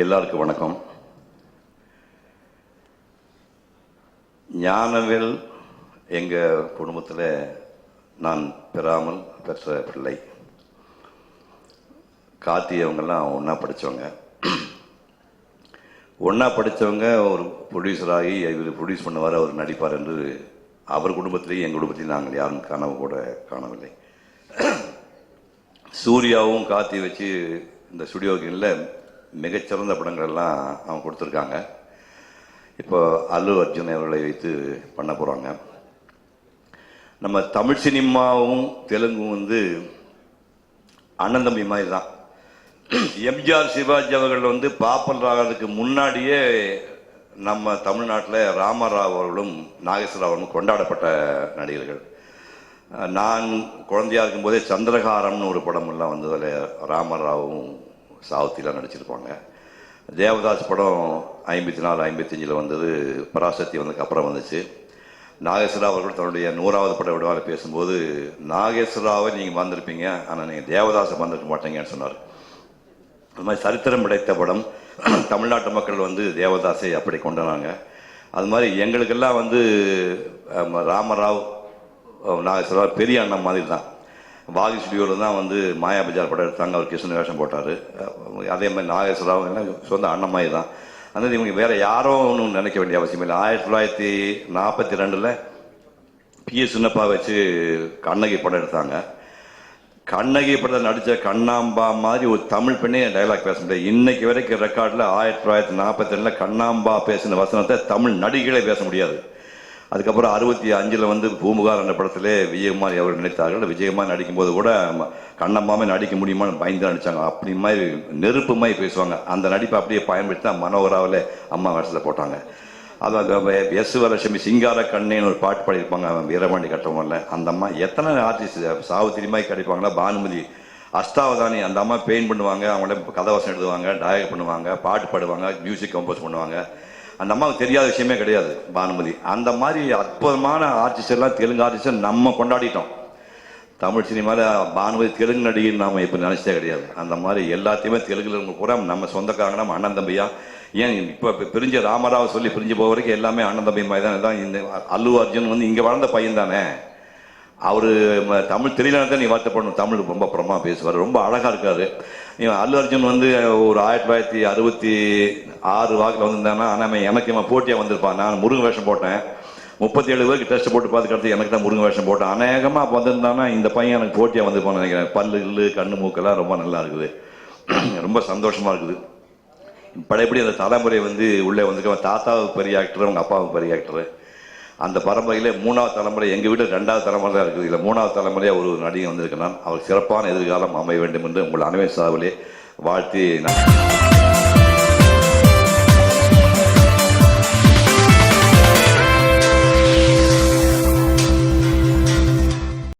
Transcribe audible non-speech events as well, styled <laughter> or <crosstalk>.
எல்லாருக்கும் வணக்கம். ஞானவேல் எங்கள் குடும்பத்தில் நான் பெறாமல் பெற்ற பிள்ளை. கார்த்தி அவங்கெல்லாம் ஒன்றா படித்தவங்க ஒன்றா படித்தவங்க ஒரு ப்ரொடியூசராகி இவர் ப்ரொடியூஸ் பண்ணுவார் அவர் நடிப்பார் என்று அவர் குடும்பத்திலேயும் எங்கள் குடும்பத்திலையும் நாங்கள் யாரும் கனவு கூட காணவில்லை. சூர்யாவும் காத்தி வச்சு இந்த ஸ்டுடியோக்கில் மிகச்சிறந்த படங்கள் எல்லாம் அவங்க கொடுத்துருக்காங்க. இப்போ அல்லு அர்ஜுன் அவர்களை வைத்து பண்ண போகிறாங்க நம்ம தமிழ் சினிமாவும் தெலுங்கும் வந்து அண்ணன் தம்பி மாதிரி தான். எம்ஜிஆர் சிவாஜி அவர்கள் வந்து பாப்பல் ராகிறதுக்கு முன்னாடியே நம்ம தமிழ்நாட்டில் ராமராவ் அவர்களும் நாகேஸ்வர அவர்களும் கொண்டாடப்பட்ட நடிகர்கள். நான் குழந்தையா இருக்கும்போதே சந்திரகாரம்னு ஒரு படம் எல்லாம் வந்ததில் ராமராவும் சாவத்திலாம் நடிச்சிருப்பாங்க. தேவதாஸ் படம் ஐம்பத்தி நாலு ஐம்பத்தஞ்சில் வந்தது பராசக்தி வந்ததுக்கு அப்புறம் வந்துச்சு. நாகேஸ்வரா அவர்கள் தன்னுடைய நூறாவது பட விடுவார் பேசும்போது நாகேஸ்வராவை நீங்கள் வந்திருப்பீங்க ஆனால் நீங்கள் தேவதாஸை வந்திருக்க மாட்டீங்கன்னு சொன்னார். அது மாதிரி சரித்திரம் படைத்த படம் தமிழ்நாட்டு மக்கள் வந்து தேவதாஸை அப்படி கொண்டாடுறாங்க அது மாதிரி எங்களுக்கெல்லாம் வந்து ராமராவ் நாகேஸ்வரராவ் பெரிய அண்ணன் மாதிரி தான் வாகி ஸ்டுடியோவில் தான் வந்து மாயா பஜார் படம் எடுத்தாங்க. அவர் கிருஷ்ண வேஷம் போட்டார். அதே மாதிரி நாகேஸ்வரராவ் எல்லாம் சொந்த அண்ணன் மாதிரி தான் அதனால் இவங்க வேறு யாரோ ஒன்றும் நினைக்க வேண்டிய அவசியம் இல்லை. ஆயிரத்தி தொள்ளாயிரத்தி நாற்பத்தி ரெண்டில் பி எஸ் சின்னப்பா வச்சு கண்ணகி படம் எடுத்தாங்க. கண்ணகி படத்தில் நடித்த கண்ணாம்பா மாதிரி ஒரு தமிழ் பெண்ணே டைலாக் பேச முடியாது இன்னைக்கு வரைக்கும் ரெக்கார்டில் ஆயிரத்தி தொள்ளாயிரத்தி நாற்பத்தி ரெண்டில் கண்ணாம்பா பேசின வசனத்தை தமிழ் நடிகளே பேச முடியாது. அதுக்கப்புறம் அறுபத்தி அஞ்சில் வந்து பூமுகார் என்ற படத்திலே விஜயகுமார் அவர்கள் நினைத்தார்கள் விஜயகுமார் நடிக்கும்போது கூட ம- கண்ணம்மாவே நடிக்க முடியுமான்னு பயந்து நடிச்சாங்க. அப்படி மாதிரி நெருப்பு மாதிரி பேசுவாங்க. அந்த நடிப்பை அப்படியே பயன்படுத்தி தான் மனோகராவில் அம்மா வேஷத்தில் போட்டாங்க. அதான் எஸ் வரலட்சுமி சிங்கார கண்ணேன்னு ஒரு பாட்டு பாடியிருப்பாங்க. வீரபாண்டி கட்டவங்கல்ல அந்த அம்மா எத்தனை ஆர்டிஸ்ட் சாவித்திரி மாதிரி கிடைப்பாங்களா பானுமதி அஷ்டாவதானி அந்த அம்மா பெயிண்ட் பண்ணுவாங்க. அவங்கள கதவசம் எழுதுவாங்க டயக் பண்ணுவாங்க பாட்டு பாடுவாங்க மியூசிக் கம்போஸ் பண்ணுவாங்க. அந்த அம்மாவுக்கு தெரியாத விஷயமே கிடையாது பானுமதி. அந்த மாதிரி அற்புதமான ஆர்டிஸ்ட் எல்லாம் தெலுங்கு ஆர்டிஸ்ட் நம்ம கொண்டாடிட்டோம். தமிழ் சினிமாவில் பானுமதி தெலுங்கு நடிகைன்னு நாம் இப்போ நினைச்சதே கிடையாது. அந்த மாதிரி எல்லாத்தையுமே தெலுங்குல இருக்க கூட நம்ம சொந்தக்காரங்க நம்ம அண்ணன் தம்பியா ஏன் இப்போ பிரிஞ்ச ராமராவை சொல்லி பிரிஞ்சு போக வரைக்கும் எல்லாமே அண்ணன் தம்பி மாதிரி தான்? இந்த அல்லு அர்ஜுன் வந்து இங்கே வளர்ந்த பையன் தானே? அவர் தமிழ் தெரியலன்னு தான் நீ வருத்தப்படணும் தமிழ் ரொம்ப பிரமா பேசுவார். ரொம்ப அழகாக இருக்காரு. அல்லு அர்ஜுன் வந்து ஒரு ஆயிரத்தி தொள்ளாயிரத்தி அறுபத்தி ஆறு வாக்கில் வந்திருந்தானா ஆனால் எனக்கு இவன் போட்டியாக வந்திருப்பான். நான் முருகன் வேஷம் போட்டேன். முப்பத்தி ஏழு பேருக்கு டெஸ்ட் போட்டு பார்த்து எனக்கு தான் முருகன் வேஷம் போட்டேன். அநேகமாக அப்போ வந்திருந்தானா இந்த பையன் எனக்கு போட்டியாக வந்திருப்பான்னு நினைக்கிறேன். பல்லு இல்லு கண்ணு மூக்கெல்லாம் ரொம்ப நல்லா இருக்குது. <clears throat> ரொம்ப சந்தோஷமாக இருக்குது. படைப்படி அந்த தலைமுறை வந்து உள்ளே வந்திருக்க தாத்தாவுக்கு பெரிய ஆக்டர் அவங்க அப்பாவுக்கு பெரிய ஆக்டர் அந்த பரம்பரையில் மூணாவது தலைமுறை எங்கள் வீட்டில் ரெண்டாவது தலைமுறை தான் இருக்குது. இல்லை மூணாவது தலைமுறையாக ஒரு நடிகை வந்திருக்கிறான். அவர் சிறப்பான எதிர்காலம் அமைய வேண்டும் என்று உங்கள் அனைவரும் சார்பிலே வாழ்த்தி நான்